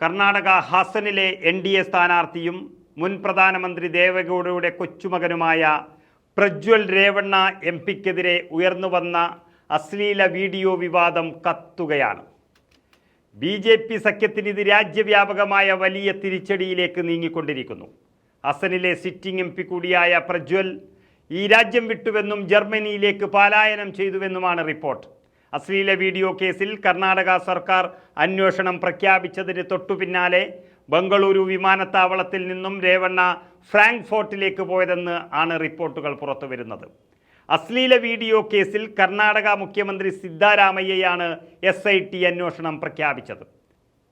കർണാടക ഹാസനിലെ N D A സ്ഥാനാർത്ഥിയും മുൻ പ്രധാനമന്ത്രി ദേവഗൌഡയുടെ കൊച്ചുമകനുമായ പ്രജ്വൽ രേവണ്ണ എം പിക്കെതിരെ ഉയർന്നുവന്ന അശ്ലീല വീഡിയോ വിവാദം കത്തുകയാണ്. ബി ജെ പി സഖ്യത്തിന് ഇത് രാജ്യവ്യാപകമായ വലിയ തിരിച്ചടിയിലേക്ക് നീങ്ങിക്കൊണ്ടിരിക്കുന്നു. അസനിലെ സിറ്റിംഗ് എം പി കൂടിയായ പ്രജ്വൽ ഈ രാജ്യം വിട്ടുവെന്നും ജർമ്മനിയിലേക്ക് പലായനം ചെയ്തുവെന്നുമാണ് റിപ്പോർട്ട്. അശ്ലീല വീഡിയോ കേസിൽ കർണാടക സർക്കാർ അന്വേഷണം പ്രഖ്യാപിച്ചതിന് തൊട്ടു പിന്നാലെ ബംഗളൂരു വിമാനത്താവളത്തിൽ നിന്നും രേവണ്ണ ഫ്രാങ്ക്ഫോർട്ടിലേക്ക് പോയതെന്ന് ആണ് റിപ്പോർട്ടുകൾ പുറത്തു വരുന്നത് അശ്ലീല വീഡിയോ കേസിൽ കർണാടക മുഖ്യമന്ത്രി സിദ്ധാരാമയ്യയാണ് എസ് ഐ ടി അന്വേഷണം പ്രഖ്യാപിച്ചത്.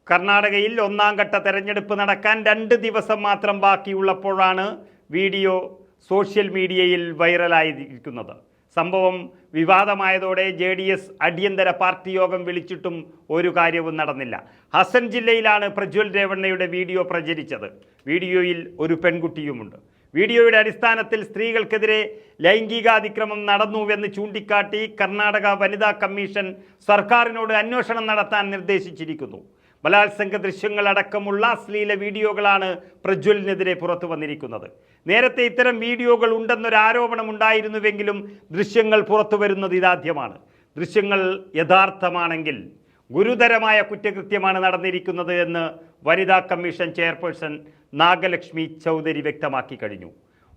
കർണാടകയിൽ ഒന്നാം ഘട്ട തെരഞ്ഞെടുപ്പ് നടക്കാൻ രണ്ട് ദിവസം മാത്രം ബാക്കിയുള്ളപ്പോഴാണ് വീഡിയോ സോഷ്യൽ മീഡിയയിൽ വൈറലായിരിക്കുന്നത്. സംഭവം വിവാദമായതോടെ ജെ ഡി എസ് അടിയന്തര പാർട്ടി യോഗം വിളിച്ചിട്ടും ഒരു കാര്യവും നടന്നില്ല. ഹസൻ ജില്ലയിലാണ് പ്രജ്വൽ രേവണ്ണയുടെ വീഡിയോ പ്രചരിച്ചത്. വീഡിയോയിൽ ഒരു പെൺകുട്ടിയുമുണ്ട്. വീഡിയോയുടെ അടിസ്ഥാനത്തിൽ സ്ത്രീകൾക്കെതിരെ ലൈംഗികാതിക്രമം നടന്നുവെന്ന് ചൂണ്ടിക്കാട്ടി കർണാടക വനിതാ കമ്മീഷൻ സർക്കാരിനോട് അന്വേഷണം നടത്താൻ നിർദ്ദേശിച്ചിരിക്കുന്നു. ബലാത്സംഗ ദൃശ്യങ്ങളടക്കമുള്ള അശ്ലീല വീഡിയോകളാണ് പ്രജ്വലിനെതിരെ പുറത്തു വന്നിരിക്കുന്നത്. നേരത്തെ ഇത്തരം വീഡിയോകൾ ഉണ്ടെന്നൊരു ആരോപണം ഉണ്ടായിരുന്നുവെങ്കിലും ദൃശ്യങ്ങൾ പുറത്തു വരുന്നത് ഇതാദ്യമാണ്. ദൃശ്യങ്ങൾ യഥാർത്ഥമാണെങ്കിൽ ഗുരുതരമായ കുറ്റകൃത്യമാണ് നടന്നിരിക്കുന്നത് എന്ന് വനിതാ കമ്മീഷൻ ചെയർപേഴ്സൺ നാഗലക്ഷ്മി ചൗധരി വ്യക്തമാക്കി കഴിഞ്ഞു.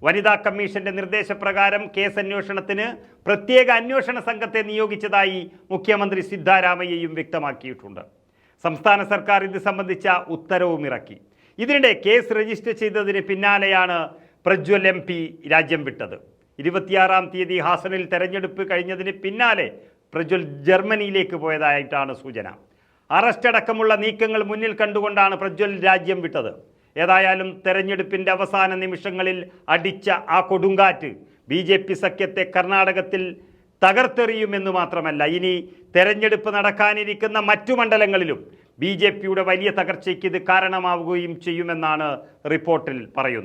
വനിതാ കമ്മീഷന്റെ നിർദ്ദേശപ്രകാരം കേസ് അന്വേഷണത്തിന് പ്രത്യേക അന്വേഷണ സംഘത്തെ നിയോഗിച്ചതായി മുഖ്യമന്ത്രി സിദ്ധാരാമയ്യയും വ്യക്തമാക്കിയിട്ടുണ്ട്. സംസ്ഥാന സർക്കാർ ഇത് സംബന്ധിച്ച ഉത്തരവും ഇറക്കി. ഇതിനിടെ കേസ് രജിസ്റ്റർ ചെയ്തതിന് പിന്നാലെയാണ് പ്രജ്വൽ എം പി രാജ്യം വിട്ടത്. ഇരുപത്തിയാറാം തീയതി ഹാസനിൽ തെരഞ്ഞെടുപ്പ് കഴിഞ്ഞതിന് പിന്നാലെ പ്രജ്വൽ ജർമ്മനിയിലേക്ക് പോയതായിട്ടാണ് സൂചന. അറസ്റ്റ് അടക്കമുള്ള നീക്കങ്ങൾ മുന്നിൽ കണ്ടുകൊണ്ടാണ് പ്രജ്വൽ രാജ്യം വിട്ടത്. ഏതായാലും തെരഞ്ഞെടുപ്പിന്റെ അവസാന നിമിഷങ്ങളിൽ അടിച്ച ആ കൊടുങ്കാറ്റ് ബി സഖ്യത്തെ കർണാടകത്തിൽ തകർത്തെറിയുമെന്ന് മാത്രമല്ല ഇനി തെരഞ്ഞെടുപ്പ് നടക്കാനിരിക്കുന്ന മറ്റു മണ്ഡലങ്ങളിലും ബി ജെ പിയുടെ വലിയ തകർച്ചയ്ക്ക് ഇത് കാരണമാവുകയും ചെയ്യുമെന്നാണ് റിപ്പോർട്ടിൽ പറയുന്നത്.